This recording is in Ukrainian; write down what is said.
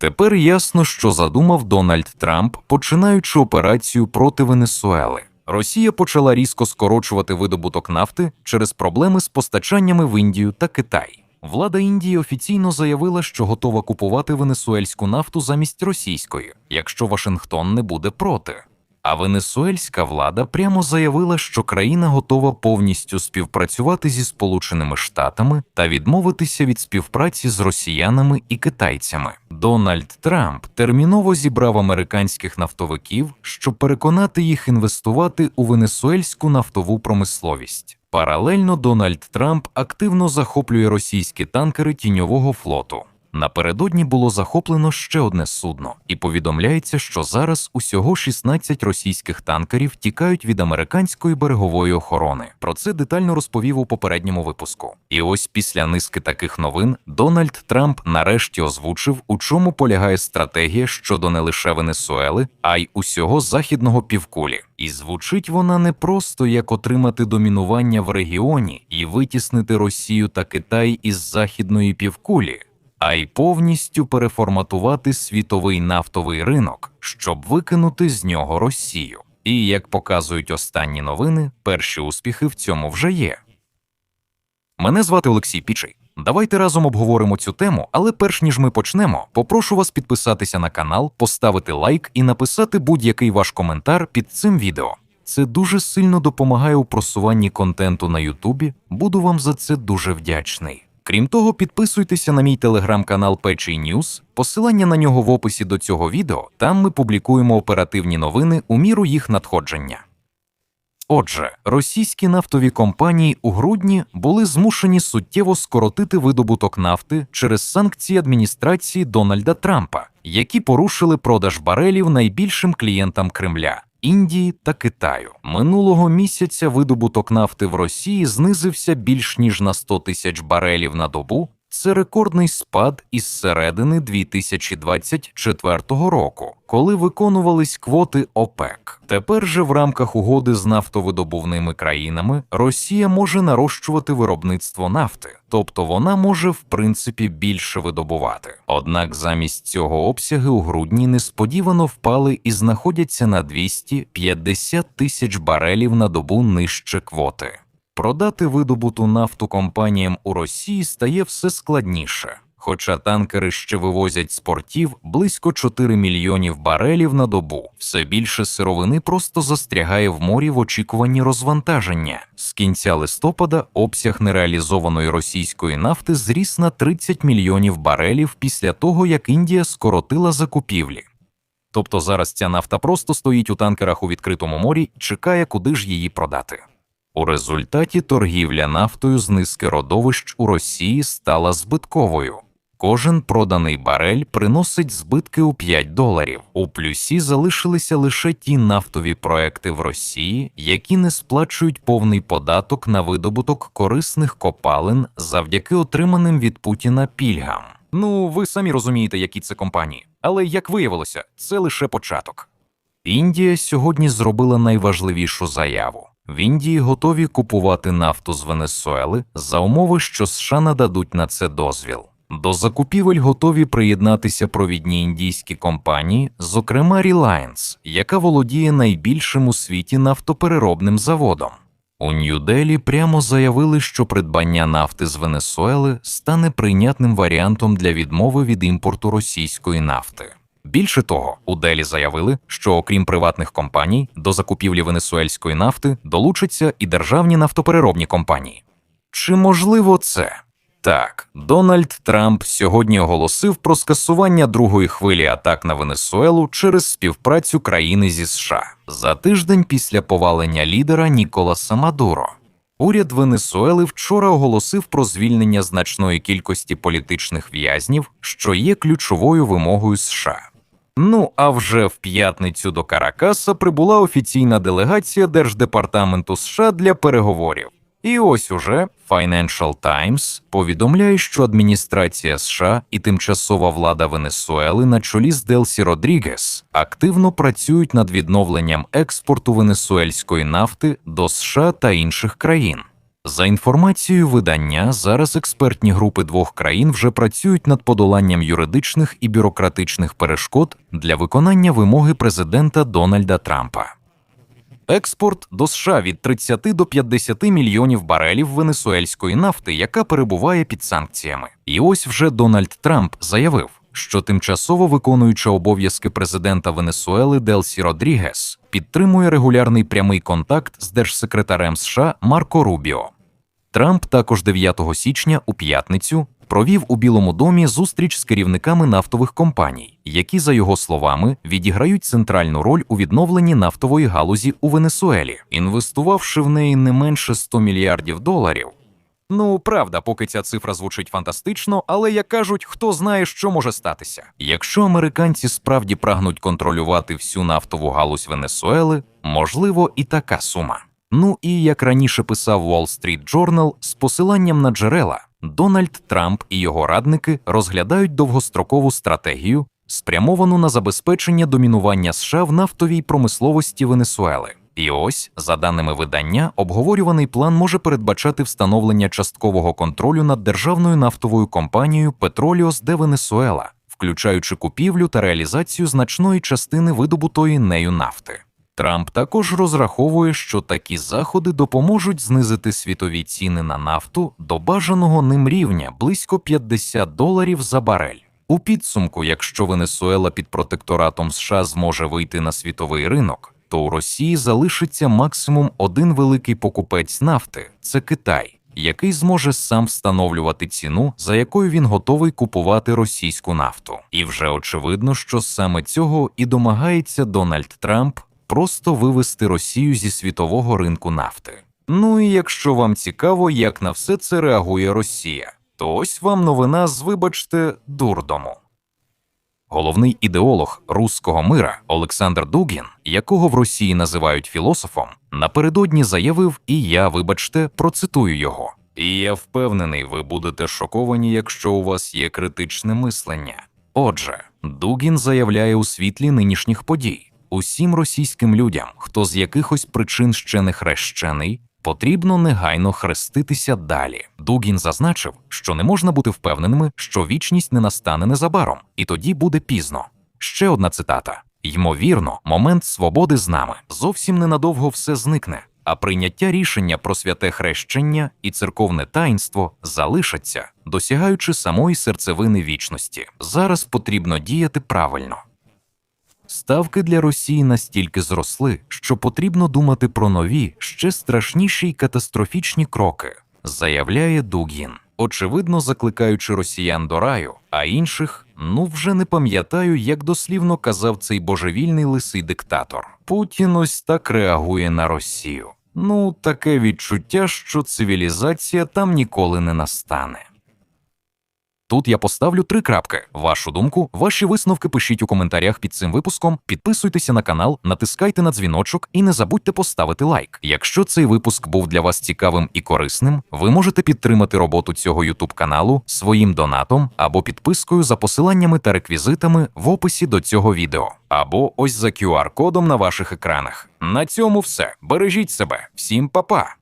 Тепер ясно, що задумав Дональд Трамп, починаючи операцію проти Венесуели. Росія почала різко скорочувати видобуток нафти через проблеми з постачаннями в Індію та Китай. Влада Індії офіційно заявила, що готова купувати венесуельську нафту замість російської, якщо Вашингтон не буде проти. А венесуельська влада прямо заявила, що країна готова повністю співпрацювати зі Сполученими Штатами та відмовитися від співпраці з росіянами і китайцями. Дональд Трамп терміново зібрав американських нафтовиків, щоб переконати їх інвестувати у венесуельську нафтову промисловість. Паралельно Дональд Трамп активно захоплює російські танкери тіньового флоту. Напередодні було захоплено ще одне судно, і повідомляється, що зараз усього 16 російських танкерів тікають від американської берегової охорони. Про це детально розповів у попередньому випуску. І ось після низки таких новин Дональд Трамп нарешті озвучив, у чому полягає стратегія щодо не лише Венесуели, а й усього західного півкулі. І звучить вона не просто як отримати домінування в регіоні і витіснити Росію та Китай із західної півкулі а й повністю переформатувати світовий нафтовий ринок, щоб викинути з нього Росію. І як показують останні новини, перші успіхи в цьому вже є. Мене звати Олексій Пічий. Давайте разом обговоримо цю тему, але перш ніж ми почнемо, попрошу вас підписатися на канал, поставити лайк і написати будь-який ваш коментар під цим відео. Це дуже сильно допомагає у просуванні контенту на Ютубі. Буду вам за це дуже вдячний. Крім того, підписуйтеся на мій телеграм-канал Печий Ньюс, посилання на нього в описі до цього відео. Там ми публікуємо оперативні новини у міру їх надходження. Отже, російські нафтові компанії у грудні були змушені суттєво скоротити видобуток нафти через санкції адміністрації Дональда Трампа, які порушили продаж барелів найбільшим клієнтам Кремля. Індії та Китаю минулого місяця видобуток нафти в Росії знизився більш ніж на 100 тисяч барелів на добу. Це рекордний спад із середини 2024 року, коли виконувались квоти ОПЕК. Тепер же в рамках угоди з нафтовидобувними країнами Росія може нарощувати виробництво нафти, тобто вона може в принципі більше видобувати. Однак замість цього обсяги у грудні несподівано впали і знаходяться на 250 тисяч барелів на добу нижче квоти. Продати видобуту нафту компаніям у Росії стає все складніше. Хоча танкери ще вивозять з портів близько 4 мільйонів барелів на добу, все більше сировини просто застрягає в морі в очікуванні розвантаження. З кінця листопада обсяг нереалізованої російської нафти зріс на 30 мільйонів барелів після того, як Індія скоротила закупівлі. Тобто зараз ця нафта просто стоїть у танкерах у відкритому морі і чекає, куди ж її продати. У результаті торгівля нафтою з низки родовищ у Росії стала збитковою. Кожен проданий барель приносить збитки у 5 доларів. У плюсі залишилися лише ті нафтові проекти в Росії, які не сплачують повний податок на видобуток корисних копалин завдяки отриманим від Путіна пільгам. Ну, ви самі розумієте, які це компанії. Але як виявилося, це лише початок. Індія сьогодні зробила найважливішу заяву. В Індії готові купувати нафту з Венесуели за умови, що США нададуть на це дозвіл. До закупівель готові приєднатися провідні індійські компанії, зокрема Reliance, яка володіє найбільшим у світі нафтопереробним заводом. У Нью-Делі прямо заявили, що придбання нафти з Венесуели стане прийнятним варіантом для відмови від імпорту російської нафти. Більше того, у Делі заявили, що окрім приватних компаній, до закупівлі венесуельської нафти долучаться і державні нафтопереробні компанії. Чи можливо це? Так, Дональд Трамп сьогодні оголосив про скасування другої хвилі атак на Венесуелу через співпрацю країни зі США за тиждень після повалення лідера Ніколаса Мадуро. Уряд Венесуели вчора оголосив про звільнення значної кількості політичних в'язнів, що є ключовою вимогою США. Ну а вже в п'ятницю до Каракаса прибула офіційна делегація Держдепартаменту США для переговорів. І ось уже Financial Times повідомляє, що адміністрація США і тимчасова влада Венесуели на чолі з Делсі Родрігес активно працюють над відновленням експорту венесуельської нафти до США та інших країн. За інформацією видання, зараз експертні групи двох країн вже працюють над подоланням юридичних і бюрократичних перешкод для виконання вимоги президента Дональда Трампа. Експорт до США від 30 до 50 мільйонів барелів венесуельської нафти, яка перебуває під санкціями. І ось вже Дональд Трамп заявив, що тимчасово виконуюча обов'язки президента Венесуели Делсі Родрігес підтримує регулярний прямий контакт з держсекретарем США Марко Рубіо. Трамп також 9 січня у п'ятницю провів у Білому домі зустріч з керівниками нафтових компаній, які, за його словами, відіграють центральну роль у відновленні нафтової галузі у Венесуелі, інвестувавши в неї не менше 100 мільярдів доларів. Ну, правда, поки ця цифра звучить фантастично, але як кажуть, хто знає, що може статися. Якщо американці справді прагнуть контролювати всю нафтову галузь Венесуели, можливо, і така сума. Ну і як раніше писав Wall Street Journal, з посиланням на джерела, Дональд Трамп і його радники розглядають довгострокову стратегію, спрямовану на забезпечення домінування США в нафтовій промисловості Венесуели. І ось, за даними видання, обговорюваний план може передбачати встановлення часткового контролю над державною нафтовою компанією Petroleos de Venezuela, включаючи купівлю та реалізацію значної частини видобутої нею нафти. Трамп також розраховує, що такі заходи допоможуть знизити світові ціни на нафту до бажаного ним рівня близько 50 доларів за барель. У підсумку, якщо Венесуела під протекторатом США зможе вийти на світовий ринок, то у Росії залишиться максимум один великий покупець нафти це Китай, який зможе сам встановлювати ціну, за якою він готовий купувати російську нафту. І вже очевидно, що саме цього і домагається Дональд Трамп просто вивести Росію зі світового ринку нафти. Ну і якщо вам цікаво, як на все це реагує Росія, то ось вам новина з, вибачте, дурдому. Головний ідеолог руського мира Олександр Дугін, якого в Росії називають філософом, напередодні заявив, і я, вибачте, процитую його. І я впевнений, ви будете шоковані, якщо у вас є критичне мислення. Отже, Дугін заявляє у світлі нинішніх подій усім російським людям, хто з якихось причин ще не хрещений, потрібно негайно хреститися далі. Дугін зазначив, що не можна бути впевненими, що вічність не настане незабаром, і тоді буде пізно. Ще одна цитата: ймовірно, момент свободи з нами зовсім ненадовго все зникне. А прийняття рішення про святе хрещення і церковне таїнство залишаться, досягаючи самої серцевини вічності. Зараз потрібно діяти правильно. Ставки для Росії настільки зросли, що потрібно думати про нові, ще страшніші й катастрофічні кроки, заявляє Дугін, очевидно закликаючи росіян до раю, а інших ну вже не пам'ятаю, як дослівно казав цей божевільний лисий диктатор. Путін ось так реагує на Росію. Ну, таке відчуття, що цивілізація там ніколи не настане. Тут я поставлю три крапки. Вашу думку, ваші висновки пишіть у коментарях під цим випуском. Підписуйтеся на канал, натискайте на дзвіночок і не забудьте поставити лайк. Якщо цей випуск був для вас цікавим і корисним, ви можете підтримати роботу цього YouTube каналу своїм донатом або підпискою за посиланнями та реквізитами в описі до цього відео, або ось за QR-кодом на ваших екранах. На цьому все. Бережіть себе, всім па-па!